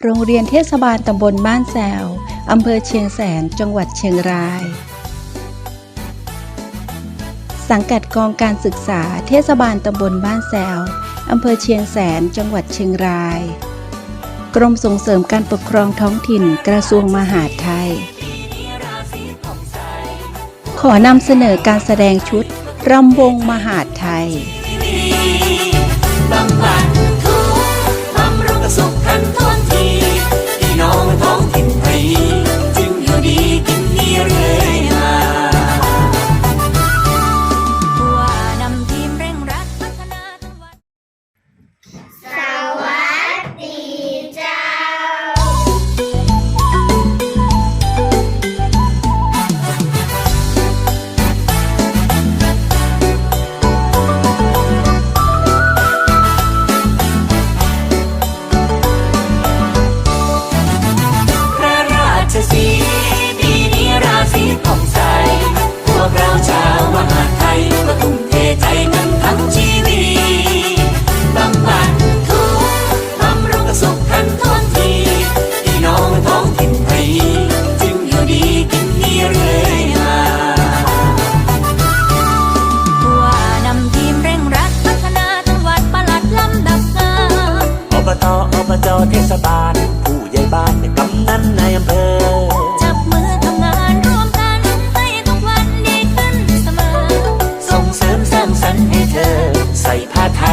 โรงเรียนเทศบาลตำบลบ้านแซวอำเภอเชียงแสน จังหวัดเชียงราย สังกัดกองการศึกษาเทศบาลตำบลบ้านแซวอำเภอเชียงแสน จังหวัดเชียงราย กรมส่งเสริมการปกครองท้องถิ่นกระทรวงมหาดไทย ขอนำเสนอการแสดงชุดรำวงมหาดไทย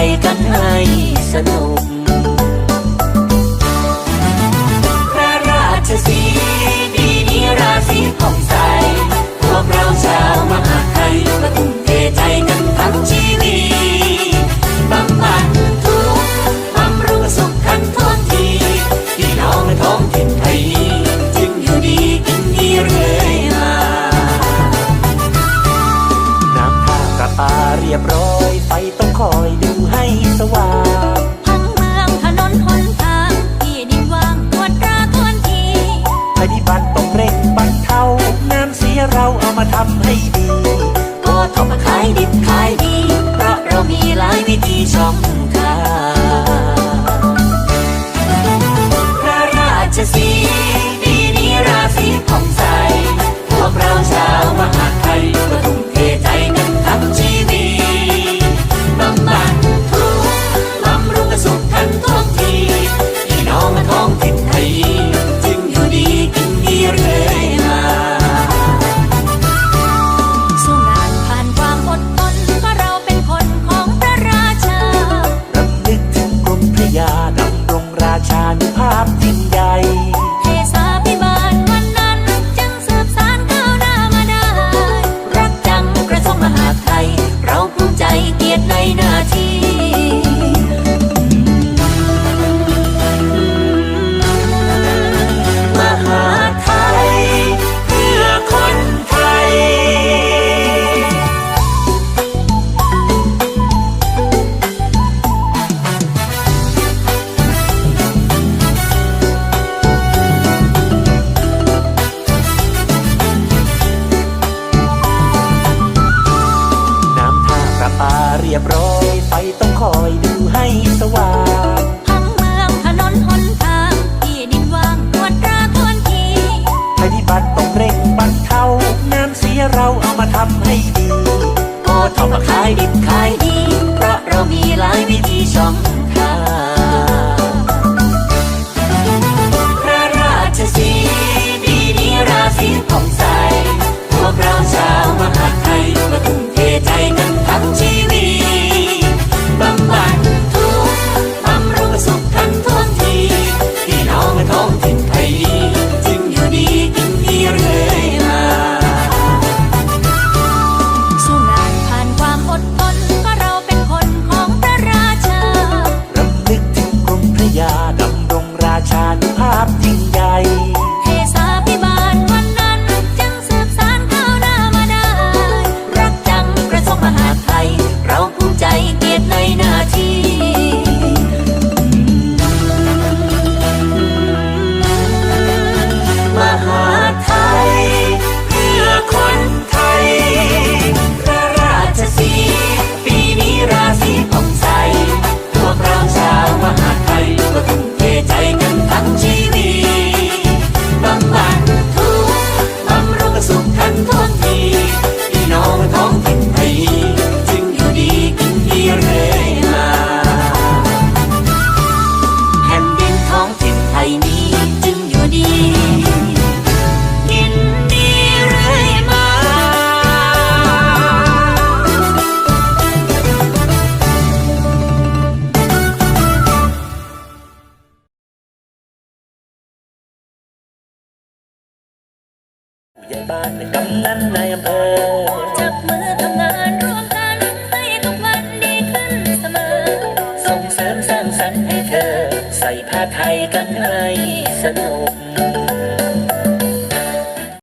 ไปกันให้สนุก พังเมืองถนนหนทางที่ดินว่างตวจราทวนทีปฏิบัติต้เร่งบรรเทางานเสียเราเอามาทำให้ดีก็ทำขายดิบขายดี เพราะเรามีหลายวิธีช่องทาง เรียบร้อย ไฟต้องคอยดูให้สว่างทั้งเมืองถนนหนทางที่ดินว่างปวดตราทวนทีภัยพิบัติต้องเร่งบรรเทาน้ำเสียเราเอามาทำให้ดี ก็ทำมาขายดิบขายดี เพราะเรามีหลายวิธีช่อง บ้านกำนันในอำเภอ จับมือทำงานร่วมกันให้ทุกวันดีขึ้นเสมอ ส่งเสริมสร้างสรรค์ให้เธอ ใส่ผ้าไทยกันให้สนุก